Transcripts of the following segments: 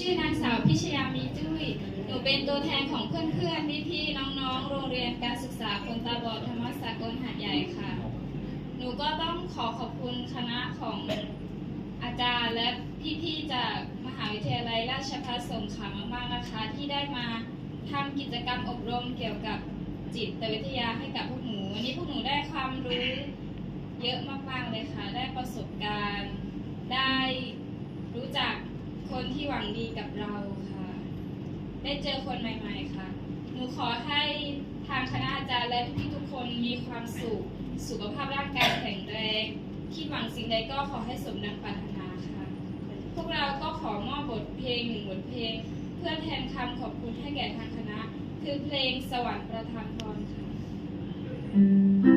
ชื่อนางสาวพิชยามีจุ้ย หนูเป็นตัวแทนของเพื่อนๆพี่ๆน้องๆ โรงเรียนการศึกษาคนตาบอดธรรมศาสตร์กลหาดใหญ่ค่ะ หนูก็ต้องขอขอบคุณคณะของอาจารย์และพี่ๆจากมหาวิทยาลัยราชภัฏสงขลามากๆนะคะ ที่ได้มาทำกิจกรรมอบรมเกี่ยวกับจิตวิทยาให้กับพวกหนู วันนี้พวกหนูได้ความรู้เยอะมากๆเลยค่ะ ได้ประสบการณ์ ได้ ที่หวังดีกับเราค่ะ ได้เจอคนใหม่ๆค่ะ หนูขอให้ทางคณะอาจารย์และพี่ๆทุกคนมีความสุข สุขภาพร่างกายแข็งแรง คิดหวังสิ่งใดก็ขอให้สมดังปรารถนาค่ะ พวกเราก็ขอมอบบทเพลงหนึ่งบทเพลง เพื่อแทนคำขอบคุณให้แก่ทางคณะ คือเพลงสวรรค์ประทานพรค่ะ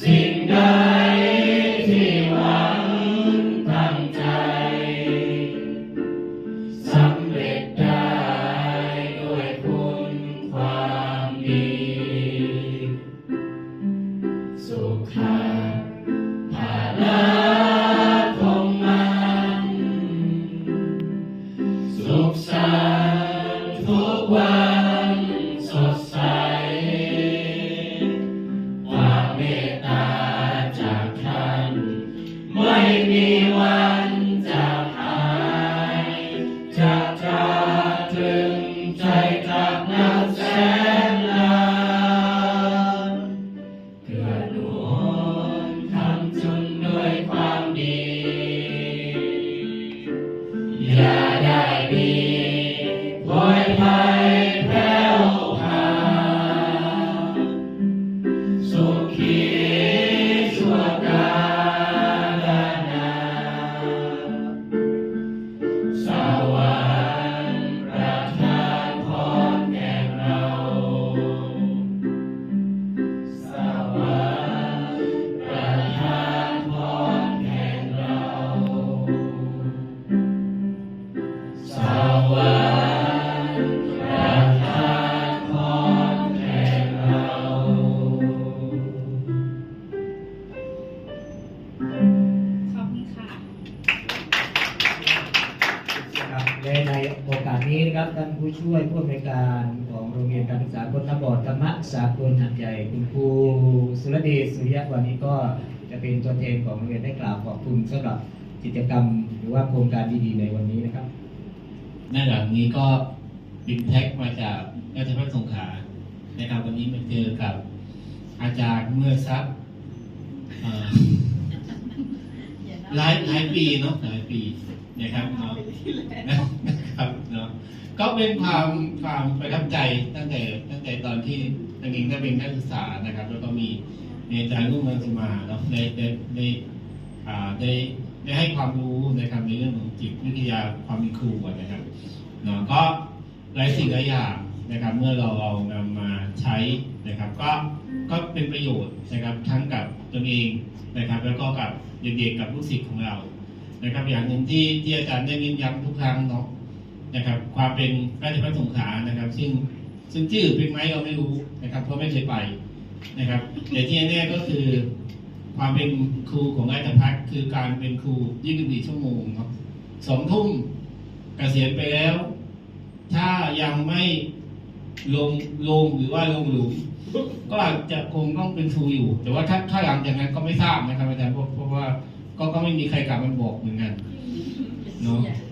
สิ่งใด ไส นี้นะครับท่านผู้ช่วยผู้อำนวยการของโรงเรียนการศึกษาคนตาบอดธรรมะสากลหัดใหญ่คุณครูสุรเดชสุริยะวันนี้ก็จะเป็นตัวแทนของโรงเรียนได้กล่าวขอบคุณสำหรับกิจกรรม หรือว่าโครงการดีๆในวันนี้นะครับด้านหลังนี้ก็บินแท็กมาจากราชพัฒสงขลานะครับวันนี้มาเจอกับอาจารย์เมื่อสักเอ่อหลายหลายปีเนาะหลายปีนะครับเนาะ ก็เป็นความความประทับใจตั้งแต่ตั้งแต่ตอนที่นักเรียนได้เป็นนักศึกษานะครับ แล้วก็มีมีอาจารย์รุ่งเรืองสมาเนาะได้ได้ได้ได้ได้ให้ความรู้นะครับในเรื่องของจิตวิทยาความเป็นครูนะครับเนาะก็หลายสิ่งหลายอย่างนะครับ เมื่อเราเอานำมาใช้นะครับ ก็ก็เป็นประโยชน์นะครับทั้งกับตนเองนะครับ แล้วก็กับเด็กๆกับลูกศิษย์ของเรานะครับ อย่างหนึ่งที่ที่อาจารย์ได้เน้นย้ำทุกครั้งเนาะ นะครับ ความเป็นราชพัฒสงขลานะครับ ซึ่งซึ่งชื่อเป็นไหมเราไม่รู้นะครับ เพราะไม่เคยไปนะครับแต่ที่แน่ๆก็คือ ความเป็นครูของราชพัฒคือการเป็นครู24ชั่วโมงเนาะสองทุ่มเกษียณไปแล้ว ถ้ายังไม่ลงลงหรือว่าลงหลุมก็อาจจะคงต้องเป็นครูอยู่ แต่ว่าถ้าถ้าหลังจากนั้นก็ไม่ทราบนะครับอาจารย์เพราะเพราะว่าก็ก็ไม่มีใครกลับมาบอกเหมือนกันเนาะ